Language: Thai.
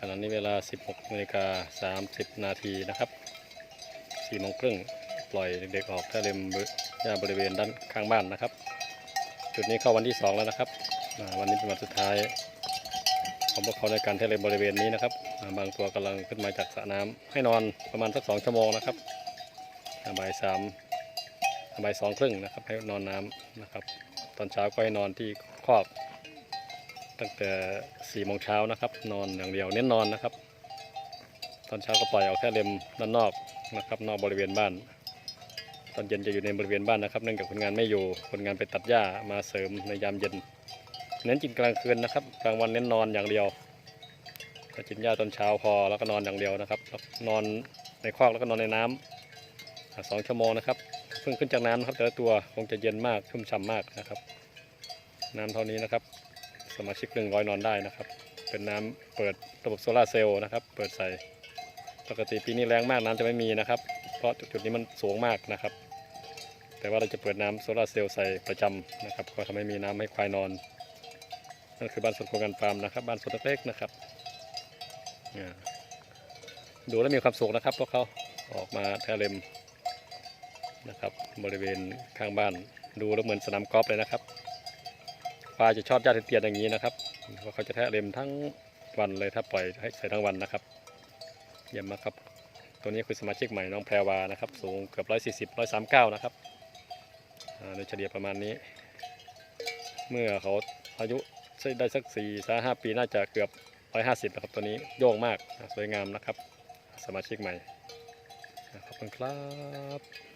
ขณะนี้เวลา 16นาฬิกา30 นาทีนะครับ4โมงครึ่งปล่อยเด็กๆออกท่าเรมหญ้าบริเวณด้านข้างบ้านนะครับ จุดนี้เข้าวันที่ 2 แล้วนะครับ วันนี้เป็นวันสุดท้ายของพวกเขาในการเทเลบริเวณนี้นะครับ บางตัวกำลังขึ้นมาจากสระน้ำให้นอนประมาณสักสองชั่วโมงนะครับบ่ายสามบ่ายสองครึ่งนะครับ ให้นอนน้ำนะครับ ตอนเช้าก็ให้นอนที่คอก ตั้งแต่4ี่โมงเช้านะครับ นอนอย่างเดียวเน้นนอนนะครับ ตอนเช้าก็ปล่อยออกแค่เลมด้านนอกนะครับ นอกบริเวณบ้าน ตอนเย็นจะอยู่ในบริเวณบ้านนะครับ เนื่องจากคนงานไม่อยู่คนงานไปตัดหญ้ามาเสริมในยามเย็น เน้นกินกลางคืนนะครับ กลางวันเน้นนอนอย่างเดียวถ้ากินหญ้าตอนเช้าพอแล้วก็นอนอย่างเดียวนะครับ นอนในคอกแล้วก็นอนในน้ำอ่าสองชั่วโมงนะครับเพิ่งขึ้นจากน้ำนะครับ แต่ละตัวคงจะเย็นมากชุ่มฉ่ำมากนะครับ น้ำเท่านี้นะครับ สมาชิกหนึ่งร้อยนอนได้นะครับ เป็นน้ำเปิดระบบโซลาร์เซลล์นะครับ เปิดใส่ปกติปีนี้แรงมากน้ำจะไม่มีนะครับ เพราะจุดนี้มันสูงมากนะครับ แต่ว่าเราจะเปิดน้ำโซลาร์เซลล์ใส่ประจำนะครับ ก็ทำให้มีน้ำให้ควายนอนนั่นคือบ้านสวนโครงการฟาร์มนะครับ บ้านสวนเล็กๆนะครับดูแล้วมีความสุขนะครับพวกเขาออกมาแทเลมนะครับบริเวณข้างบ้านดูแล้วเหมือนสนามกอล์ฟเลยนะครับ ควายจะชอบหญ้าเตียๆอย่างนี้นะครับเพราะเขาจะแทะเลมทั้งวันเลยถ้าปล่อยให้ใส่ทั้งวันนะครับเยี่ยมมากครับ ตัวนี้คือสมาชิกใหม่น้องแพรวานะครับ สูงเกือบ 140 139 นะครับอ่าโดยเฉลี่ยประมาณนี้ เมื่อเขาอายุได้สัก4ี่สาปีน่าจะเกือบ 150 นะครับ ตัวนี้โยงมากสวยงามนะครับ สมาชิกใหม่ขอบคุณครับ